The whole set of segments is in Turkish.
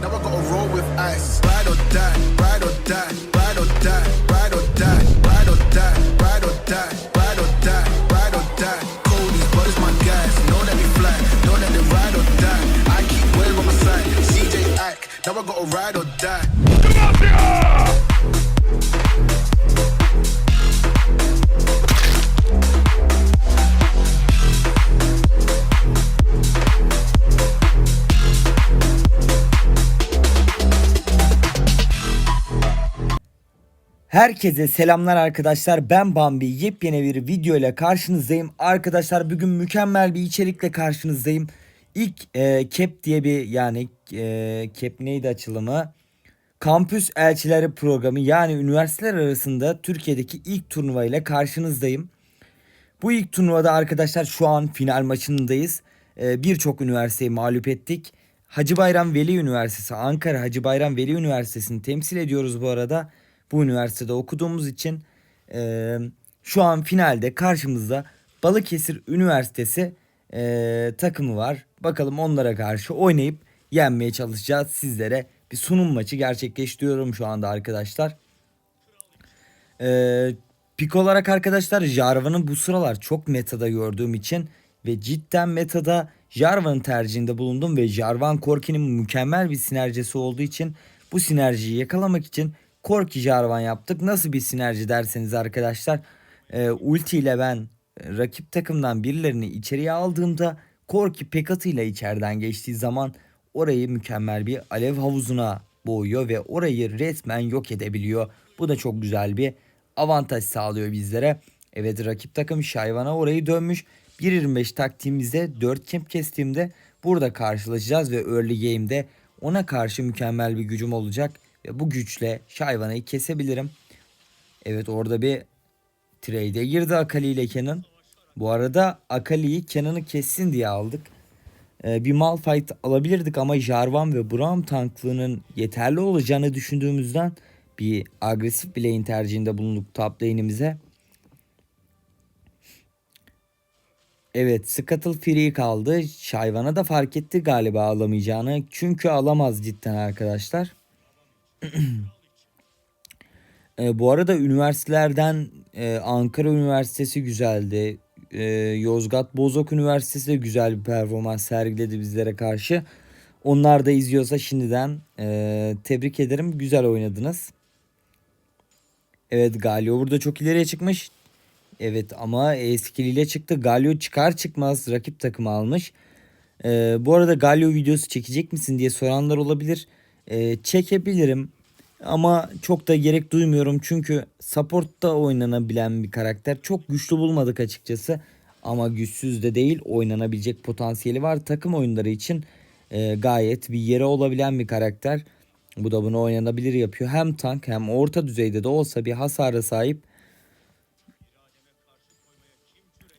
now I gotta roll with ice. Ride or die, ride or die, ride or die, ride or die, ride or die, ride or die, ride or die, ride or die. Cody's, but it's my guys. Know that we fly, know that they ride or die. I keep well on my side. CJ Ack, now I gotta ride or die. Herkese selamlar arkadaşlar. Ben Bambi. Yepyeni bir video ile karşınızdayım. Arkadaşlar bugün mükemmel bir içerikle karşınızdayım. İlk e, CAP diye bir yani e, CAP neydi açılımı? Kampüs Elçileri programı yani üniversiteler arasında Türkiye'deki ilk turnuva ile karşınızdayım. Bu ilk turnuvada arkadaşlar şu an final maçındayız. Ee, Birçok üniversiteyi mağlup ettik. Hacı Bayram Veli Üniversitesi, Ankara Hacı Bayram Veli Üniversitesi'ni temsil ediyoruz bu arada. Bu üniversitede okuduğumuz için e, şu an finalde karşımızda Balıkesir Üniversitesi e, takımı var. Bakalım onlara karşı oynayıp yenmeye çalışacağız. Sizlere bir sunum maçı gerçekleştiriyorum şu anda arkadaşlar. Ee, pik olarak arkadaşlar Jarvan'ı bu sıralar çok metada gördüğüm için ve cidden metada Jarvan'ın tercihinde bulundum ve Jarvan Korki'nin mükemmel bir sinerjisi olduğu için bu sinerjiyi yakalamak için Korki Jarvan yaptık. Nasıl bir sinerji derseniz arkadaşlar e, ulti ile ben e, rakip takımdan birilerini içeriye aldığımda Korki Pekatı ile içeriden geçtiği zaman orayı mükemmel bir alev havuzuna boğuyor ve orayı resmen yok edebiliyor. Bu da çok güzel bir avantaj sağlıyor bizlere. Evet rakip takım Şayvan'a orayı dönmüş. 1.25 taktiğimizde 4 kemp kestiğimde burada karşılaşacağız ve early game'de ona karşı mükemmel bir gücüm olacak. Ve bu güçle Şayvan'ı kesebilirim. Evet orada bir trade'e girdi Akali ile Kenan. Bu arada Akali'yi Kenan'ı kessin diye aldık. Ee, bir Malphite alabilirdik ama Jarvan ve Braum tanklığının yeterli olacağını düşündüğümüzden bir agresif bir lane tercihinde bulunduk top lane'imize. Evet Scuttle free kaldı. Şayvan'a da fark etti galiba alamayacağını. Çünkü alamaz cidden arkadaşlar. E, bu arada üniversitelerden e, Ankara Üniversitesi güzeldi. E, Yozgat Bozok Üniversitesi de güzel bir performans sergiledi bizlere karşı. Onlar da izliyorsa şimdiden e, tebrik ederim. Güzel oynadınız. Evet Galio burada çok ileriye çıkmış. Evet ama eskiliyle çıktı. Galio çıkar çıkmaz rakip takımı almış. E, bu arada Galio videosu çekecek misin diye soranlar olabilir. E, çekebilirim. Ama çok da gerek duymuyorum çünkü support'ta oynanabilen bir karakter. Çok güçlü bulmadık açıkçası. Ama güçsüz de değil oynanabilecek potansiyeli var. Takım oyunları için e, gayet bir yere olabilen bir karakter. Bu da bunu oynanabilir yapıyor. Hem tank hem orta düzeyde de olsa bir hasara sahip.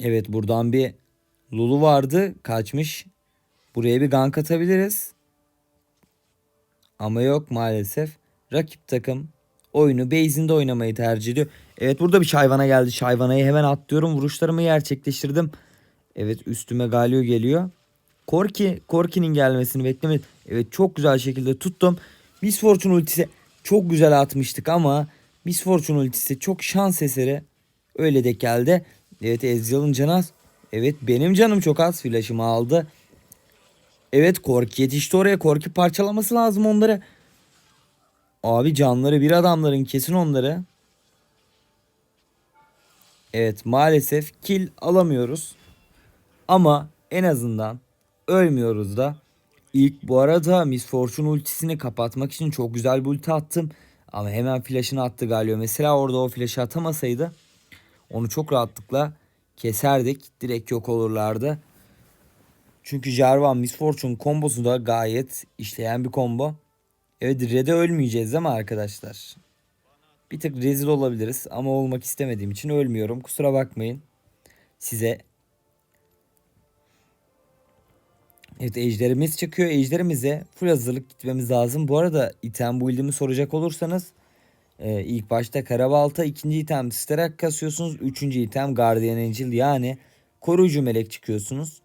Evet buradan bir Lulu vardı kaçmış. Buraya bir gank atabiliriz. Ama yok maalesef. Rakip takım oyunu base'inde oynamayı tercih ediyor. Evet burada bir Şayvan'a geldi. Şayvana'yı hemen atlıyorum. Vuruşlarımı gerçekleştirdim. Evet üstüme Galio geliyor. Korki, Korki'nin gelmesini beklemedim. Evet çok güzel şekilde tuttum. Miss Fortune ultisi çok güzel atmıştık ama Miss Fortune ultisi çok şans eseri. Öyle de geldi. Evet Ezreal'ın canı az. Evet benim canım çok az. Flash'ımı aldı. Evet Korki yetişti oraya. Korki parçalaması lazım onları. Abi canları bir adamların kesin onları. Evet maalesef kill alamıyoruz. Ama en azından ölmüyoruz da. İlk bu arada Miss Fortune ultisini kapatmak için çok güzel bir ulti attım. Ama hemen flash'ını attı galiba. Mesela orada o flash'ı atamasaydı onu çok rahatlıkla keserdik. Direkt yok olurlardı. Çünkü Jarvan Miss Fortune kombosu da gayet işleyen bir combo. Evet Red'e ölmeyeceğiz ama arkadaşlar. Bir tık rezil olabiliriz ama olmak istemediğim için ölmüyorum. Kusura bakmayın. Size Evet ejderimiz çıkıyor. Ejderimize full hazırlık gitmemiz lazım. Bu arada item build'imi soracak olursanız e, ilk başta Karabalta, ikinci item Sterak kasıyorsunuz. Üçüncü item Guardian Angel yani koruyucu melek çıkıyorsunuz.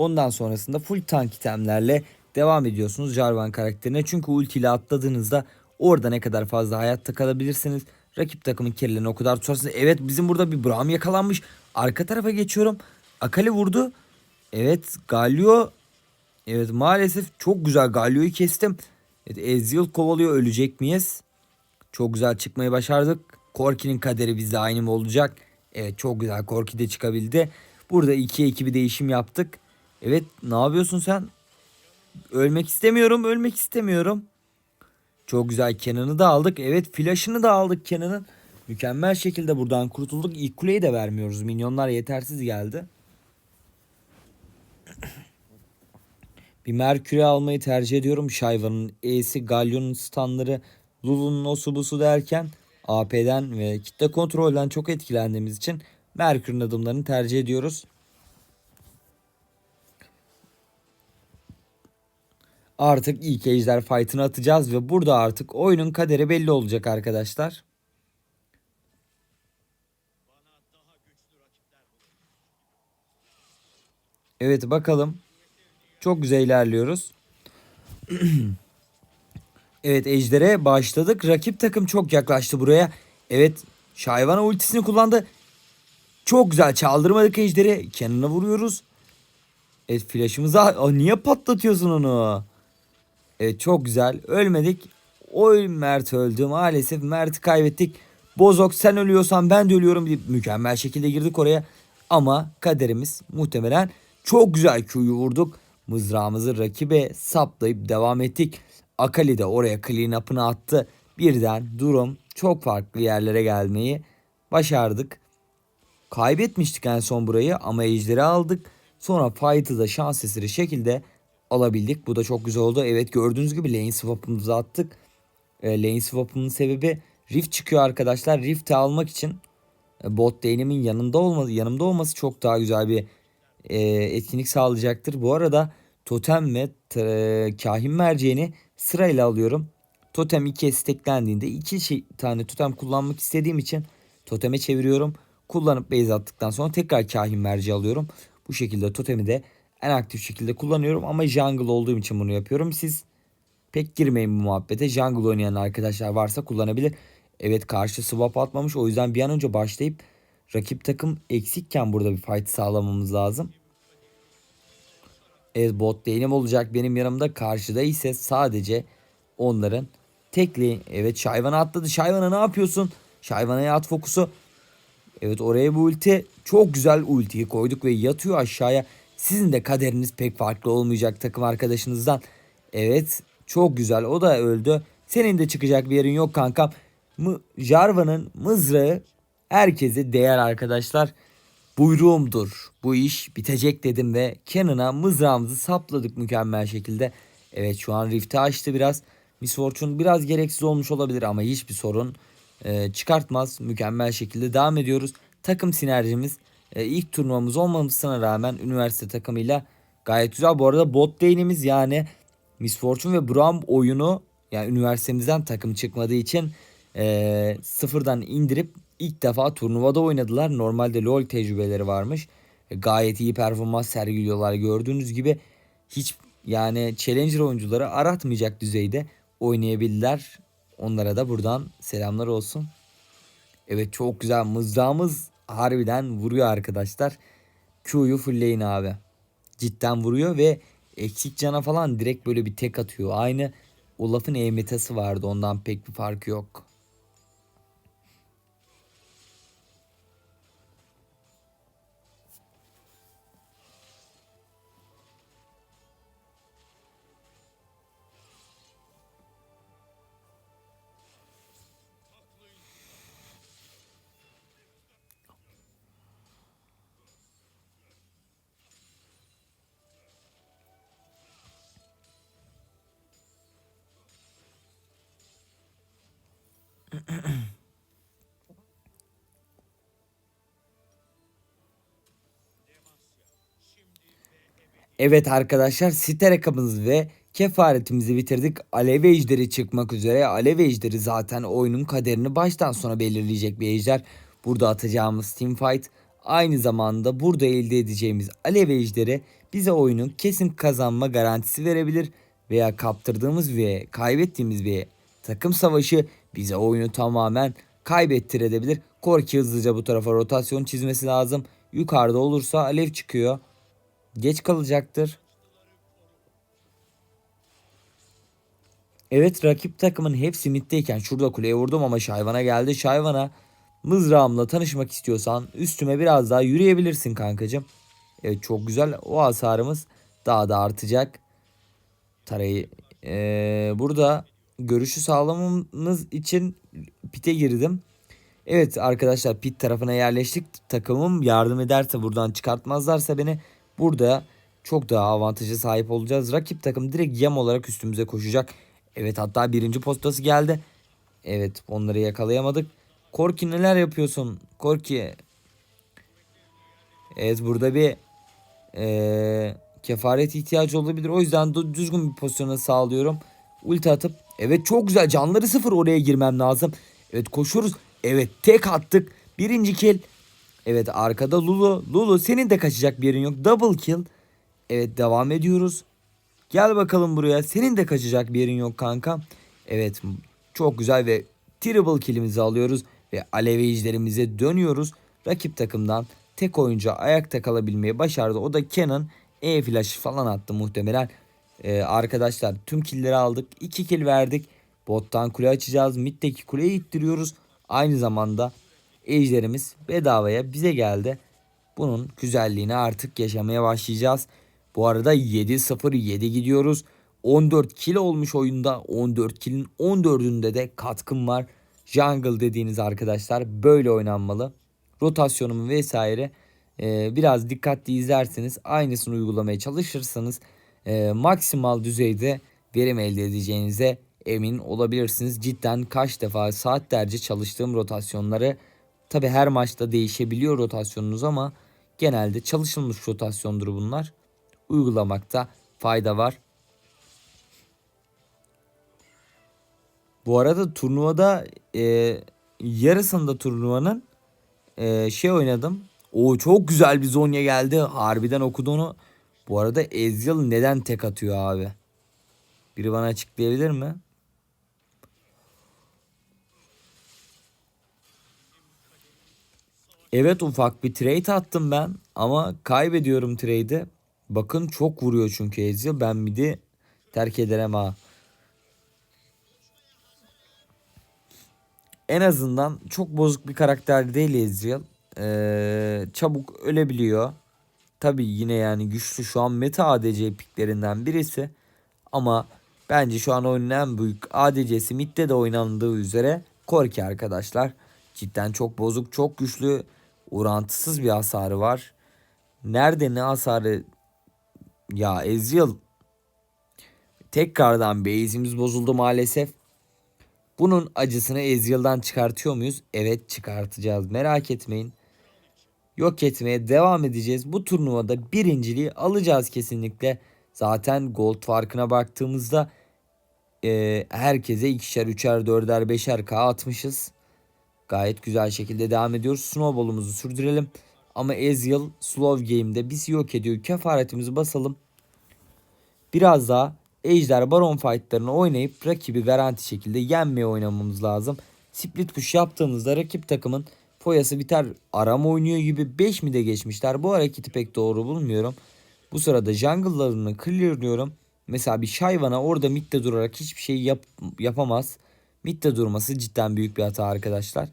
Ondan sonrasında full tank itemlerle devam ediyorsunuz Jarvan karakterine. Çünkü ulti ile atladığınızda orada ne kadar fazla hayatta kalabilirsiniz. Rakip takımın kirlerini o kadar tutarsınız. Evet bizim burada bir Braum yakalanmış. Arka tarafa geçiyorum. Akali vurdu. Evet Galio. Evet maalesef çok güzel Galio'yu kestim. Evet Ezreal kovalıyor ölecek miyiz? Çok güzel çıkmayı başardık. Korki'nin kaderi bizde aynı mı olacak? Evet çok güzel Korki de çıkabildi. Burada 2'ye 2 bir değişim yaptık. Evet ne yapıyorsun sen? Ölmek istemiyorum ölmek istemiyorum. Çok güzel Kenan'ı da aldık. Evet flash'ını da aldık Kenan'ın. Mükemmel şekilde buradan kurtulduk. İlk kuleyi de vermiyoruz. Minyonlar yetersiz geldi. Bir Merkür'ü almayı tercih ediyorum. Şayvan'ın E'si, Galyon'un standları, Lulu'nun osu busu derken AP'den ve kitle kontrolden çok etkilendiğimiz için Merkür'ün adımlarını tercih ediyoruz. Artık ilk ejder fight'ını atacağız ve burada artık oyunun kaderi belli olacak arkadaşlar. Evet bakalım. Çok güzel ilerliyoruz. evet ejdere başladık. Rakip takım çok yaklaştı buraya. Evet Şayvana ultisini kullandı. Çok güzel çaldırmadık ejderi. Kenan'a vuruyoruz. Evet flash'ımıza Aa, niye patlatıyorsun onu? Evet çok güzel. Ölmedik. Oy Mert öldü. Maalesef Mert'i kaybettik. Bozok sen ölüyorsan ben de ölüyorum deyip mükemmel şekilde girdik oraya. Ama kaderimiz muhtemelen çok güzel Q'yu vurduk. Mızrağımızı rakibe saplayıp devam ettik. Akali de oraya clean up'ını attı. Birden durum çok farklı yerlere gelmeyi başardık. Kaybetmiştik en son burayı ama ejderi aldık. Sonra fight'ı da şans eseri şekilde alabildik. Bu da çok güzel oldu. Evet gördüğünüz gibi lane swap'ımızı attık. E, lane swap'ımın sebebi Rift çıkıyor arkadaşlar. Rift'i almak için e, bot lane'imin yanında olması, yanımda olması çok daha güzel bir e, etkinlik sağlayacaktır. Bu arada totem ve e, kahin merceğini sırayla alıyorum. Totem 2'ye steklendiğinde iki şey, tane totem kullanmak istediğim için toteme çeviriyorum. Kullanıp base attıktan sonra tekrar kahin merci alıyorum. Bu şekilde totemi de en aktif şekilde kullanıyorum ama jungle olduğum için bunu yapıyorum. Siz pek girmeyin bu muhabbete. Jungle oynayan arkadaşlar varsa kullanabilir. Evet karşı swap atmamış o yüzden bir an önce başlayıp rakip takım eksikken burada bir fight sağlamamız lazım. Evet bot lane'im olacak benim yanımda. Karşıda ise sadece onların tek lane. Evet Şayvan'a atladı. Şayvan'a ne yapıyorsun? Şayvan'a at fokusu. Evet oraya bu ulti çok güzel ultiyi koyduk ve yatıyor aşağıya. Sizin de kaderiniz pek farklı olmayacak takım arkadaşınızdan. Evet çok güzel o da öldü. Senin de çıkacak bir yerin yok kankam. Mı Jarvan'ın mızrağı herkese değer arkadaşlar. Buyruğumdur. Bu iş bitecek dedim ve Cannon'a mızrağımızı sapladık mükemmel şekilde. Evet şu an Rift'i açtı biraz. Miss Fortune biraz gereksiz olmuş olabilir ama hiçbir sorun e, çıkartmaz. Mükemmel şekilde devam ediyoruz. Takım sinerjimiz e, ilk turnuvamız olmamasına rağmen üniversite takımıyla gayet güzel. Bu arada bot lane'imiz yani Miss Fortune ve Braum oyunu yani üniversitemizden takım çıkmadığı için e, sıfırdan indirip ilk defa turnuvada oynadılar. Normalde LoL tecrübeleri varmış. E, gayet iyi performans sergiliyorlar. Gördüğünüz gibi hiç yani Challenger oyuncuları aratmayacak düzeyde oynayabildiler. Onlara da buradan selamlar olsun. Evet çok güzel mızrağımız harbiden vuruyor arkadaşlar. Q'yu fullleyin abi. Cidden vuruyor ve eksik cana falan direkt böyle bir tek atıyor. Aynı Olaf'ın E metası vardı ondan pek bir farkı yok. Evet arkadaşlar site rakamımız ve kefaretimizi bitirdik. Alev ejderi çıkmak üzere. Alev ejderi zaten oyunun kaderini baştan sona belirleyecek bir ejder. Burada atacağımız team fight aynı zamanda burada elde edeceğimiz alev ejderi bize oyunu kesin kazanma garantisi verebilir veya kaptırdığımız ve kaybettiğimiz bir takım savaşı bize oyunu tamamen kaybettirebilir. Korki hızlıca bu tarafa rotasyon çizmesi lazım. Yukarıda olursa alev çıkıyor. Geç kalacaktır. Evet rakip takımın hepsi middeyken şurada kuleye vurdum ama Şayvan'a geldi. Şayvan'a mızrağımla tanışmak istiyorsan üstüme biraz daha yürüyebilirsin kankacım. Evet çok güzel. O hasarımız daha da artacak. Tarayı eee, burada görüşü sağlamamız için pite girdim. Evet arkadaşlar pit tarafına yerleştik. Takımım yardım ederse buradan çıkartmazlarsa beni burada çok daha avantaja sahip olacağız. Rakip takım direkt yem olarak üstümüze koşacak. Evet hatta birinci postası geldi. Evet onları yakalayamadık. Korki neler yapıyorsun? Korki. Evet burada bir eee, kefaret ihtiyacı olabilir. O yüzden düzgün bir pozisyona sağlıyorum. Ulti atıp evet çok güzel canları sıfır oraya girmem lazım. Evet koşuyoruz. Evet tek attık. Birinci kill. Evet arkada Lulu. Lulu senin de kaçacak bir yerin yok. Double kill. Evet devam ediyoruz. Gel bakalım buraya. Senin de kaçacak bir yerin yok kanka. Evet çok güzel ve triple kill'imizi alıyoruz. Ve alevicilerimize dönüyoruz. Rakip takımdan tek oyuncu ayakta kalabilmeyi başardı. O da Kenan E flash falan attı muhtemelen. Ee, arkadaşlar tüm killleri aldık. 2 kill verdik. Bottan kule açacağız. Mid'deki kuleyi ittiriyoruz. Aynı zamanda ejderimiz bedavaya bize geldi. Bunun güzelliğini artık yaşamaya başlayacağız. Bu arada 7-0-7 gidiyoruz. 14 kill olmuş oyunda. 14 killin 14'ünde de katkım var. Jungle dediğiniz arkadaşlar böyle oynanmalı. Rotasyonumu vesaire e, biraz dikkatli izlerseniz aynısını uygulamaya çalışırsanız e, maksimal düzeyde verim elde edeceğinize emin olabilirsiniz. Cidden kaç defa saatlerce çalıştığım rotasyonları tabi her maçta değişebiliyor rotasyonunuz ama genelde çalışılmış rotasyondur bunlar. Uygulamakta fayda var. Bu arada turnuvada e, yarısında turnuvanın e, şey oynadım. O çok güzel bir Zonya geldi. Harbiden okudu onu. Bu arada Ezreal neden tek atıyor abi? Biri bana açıklayabilir mi? Evet ufak bir trade attım ben ama kaybediyorum trade'i. Bakın çok vuruyor çünkü Ezreal. Ben midi terk ederim ha. En azından çok bozuk bir karakter değil Ezreal. Ee, çabuk ölebiliyor. Tabi yine yani güçlü şu an meta ADC piklerinden birisi. Ama bence şu an oyunun en büyük ADC'si midde de oynandığı üzere Korki arkadaşlar. Cidden çok bozuk, çok güçlü, orantısız bir hasarı var. Nerede ne hasarı ya Ezreal tekrardan base'imiz bozuldu maalesef. Bunun acısını Ezreal'dan çıkartıyor muyuz? Evet çıkartacağız merak etmeyin. Yok etmeye devam edeceğiz. Bu turnuvada birinciliği alacağız kesinlikle. Zaten gold farkına baktığımızda e, herkese ikişer, üçer, dörder, beşer K atmışız. Gayet güzel şekilde devam ediyoruz. Snowball'umuzu sürdürelim. Ama Ezreal slow game'de bizi yok ediyor. Kefaretimizi basalım. Biraz daha Ejder Baron fightlarını oynayıp rakibi garanti şekilde yenmeye oynamamız lazım. Split push yaptığımızda rakip takımın foyası biter. Arama oynuyor gibi 5 mi de geçmişler. Bu hareketi pek doğru bulmuyorum. Bu sırada jungle'larını clearlıyorum. Mesela bir Shyvana orada midde durarak hiçbir şey yap, yapamaz. Midde durması cidden büyük bir hata arkadaşlar.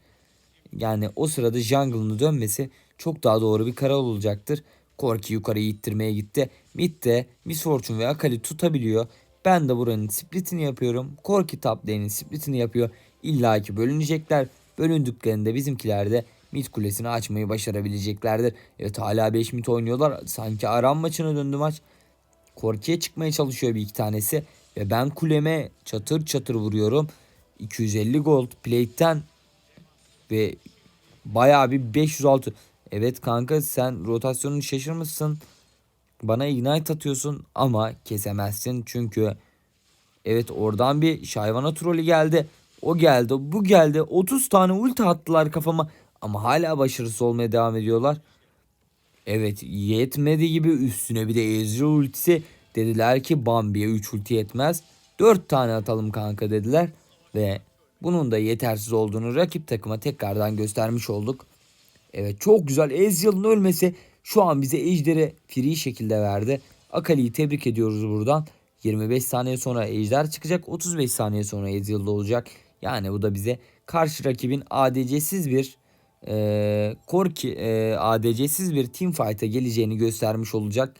Yani o sırada jungle'ını dönmesi çok daha doğru bir karar olacaktır. Korki yukarıyı ittirmeye gitti. Mid de Miss Fortune ve Akali tutabiliyor. Ben de buranın splitini yapıyorum. Korki top lane'in splitini yapıyor. İlla ki bölünecekler. Bölündüklerinde bizimkiler de mid kulesini açmayı başarabileceklerdir. Evet hala 5 mid oynuyorlar. Sanki aram maçına döndü maç. Korki'ye çıkmaya çalışıyor bir iki tanesi. Ve ben kuleme çatır çatır vuruyorum. 250 gold plate'ten ve bayağı bir 506. Evet kanka sen rotasyonunu şaşırmışsın. Bana ignite atıyorsun ama kesemezsin çünkü evet oradan bir şayvana trolü geldi. O geldi, bu geldi. 30 tane ulti attılar kafama ama hala başarısız olmaya devam ediyorlar. Evet yetmedi gibi üstüne bir de Ezreal ultisi. Dediler ki Bambi'ye 3 ulti yetmez. 4 tane atalım kanka dediler. Ve bunun da yetersiz olduğunu rakip takıma tekrardan göstermiş olduk. Evet çok güzel Ezreal'ın ölmesi şu an bize Ejder'i free şekilde verdi. Akali'yi tebrik ediyoruz buradan. 25 saniye sonra Ejder çıkacak. 35 saniye sonra Ezreal'da olacak. Yani bu da bize karşı rakibin ADC'siz bir e, Korki e, ADC'siz bir team fight'a geleceğini göstermiş olacak.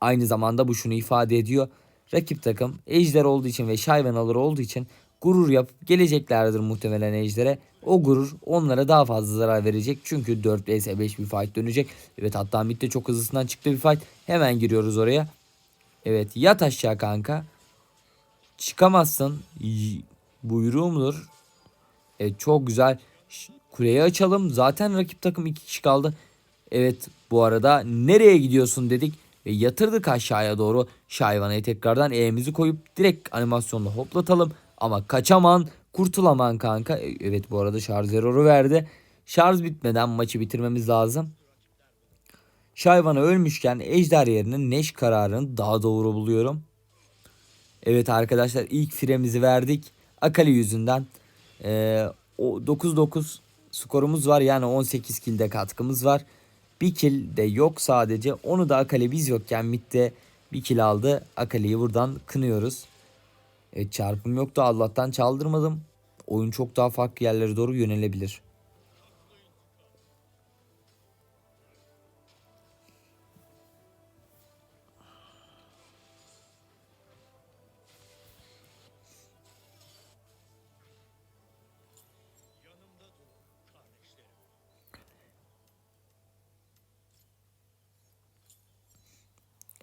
Aynı zamanda bu şunu ifade ediyor. Rakip takım Ejder olduğu için ve Shyvan alır olduğu için gurur yapıp geleceklerdir muhtemelen Ejder'e. O gurur onlara daha fazla zarar verecek. Çünkü 4 vs 5 bir fight dönecek. Evet hatta midde çok hızlısından çıktı bir fight. Hemen giriyoruz oraya. Evet yat aşağı kanka. Çıkamazsın. Buyruğumdur. Evet çok güzel. Kuleyi açalım. Zaten rakip takım iki kişi kaldı. Evet bu arada nereye gidiyorsun dedik. Ve yatırdık aşağıya doğru. Şayvana'yı tekrardan E'mizi koyup direkt animasyonla hoplatalım. Ama kaçaman kurtulaman kanka. E, Evet bu arada şarj error'u verdi. Şarj bitmeden maçı bitirmemiz lazım. Şayvana ölmüşken Ejder yerine Neş kararını daha doğru buluyorum. Evet arkadaşlar ilk firemizi verdik. Akali yüzünden. Ee, o 9-9 skorumuz var. Yani 18 kilde katkımız var. Bir kill de yok sadece. Onu da Akali biz yokken midde bir kill aldı. Akali'yi buradan kınıyoruz. Evet çarpım yoktu. Allah'tan çaldırmadım. Oyun çok daha farklı yerlere doğru yönelebilir.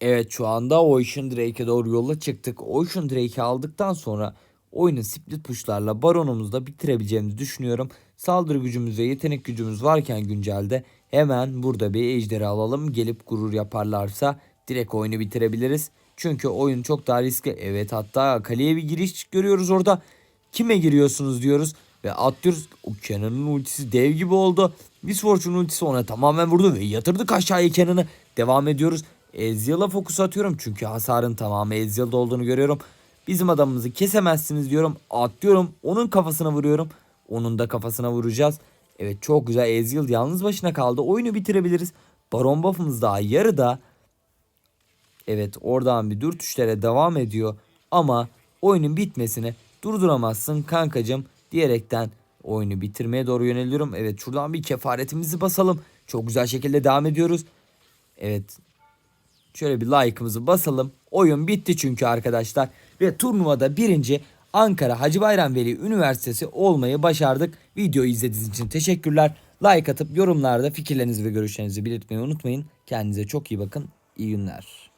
Evet şu anda Ocean Drake'e doğru yola çıktık. Ocean Drake'i aldıktan sonra oyunu split pushlarla baronumuzu da bitirebileceğimizi düşünüyorum. Saldırı gücümüz ve yetenek gücümüz varken güncelde hemen burada bir ejderi alalım. Gelip gurur yaparlarsa direkt oyunu bitirebiliriz. Çünkü oyun çok daha riskli. Evet hatta kaleye bir giriş görüyoruz orada. Kime giriyorsunuz diyoruz. Ve atlıyoruz. Kenan'ın ultisi dev gibi oldu. Miss Fortune ultisi ona tamamen vurdu ve yatırdık aşağıya Kenan'ı. Devam ediyoruz. Ezreal'a fokus atıyorum çünkü hasarın tamamı Ezreal'da olduğunu görüyorum. Bizim adamımızı kesemezsiniz diyorum. Atlıyorum. Onun kafasına vuruyorum. Onun da kafasına vuracağız. Evet çok güzel Ezreal yalnız başına kaldı. Oyunu bitirebiliriz. Baron buff'ımız daha yarıda. Evet oradan bir dürtüşlere devam ediyor. Ama oyunun bitmesini durduramazsın kankacım diyerekten oyunu bitirmeye doğru yöneliyorum. Evet şuradan bir kefaretimizi basalım. Çok güzel şekilde devam ediyoruz. Evet Şöyle bir like'ımızı basalım. Oyun bitti çünkü arkadaşlar. Ve turnuvada birinci Ankara Hacı Bayram Veli Üniversitesi olmayı başardık. Videoyu izlediğiniz için teşekkürler. Like atıp yorumlarda fikirlerinizi ve görüşlerinizi belirtmeyi unutmayın. Kendinize çok iyi bakın. İyi günler.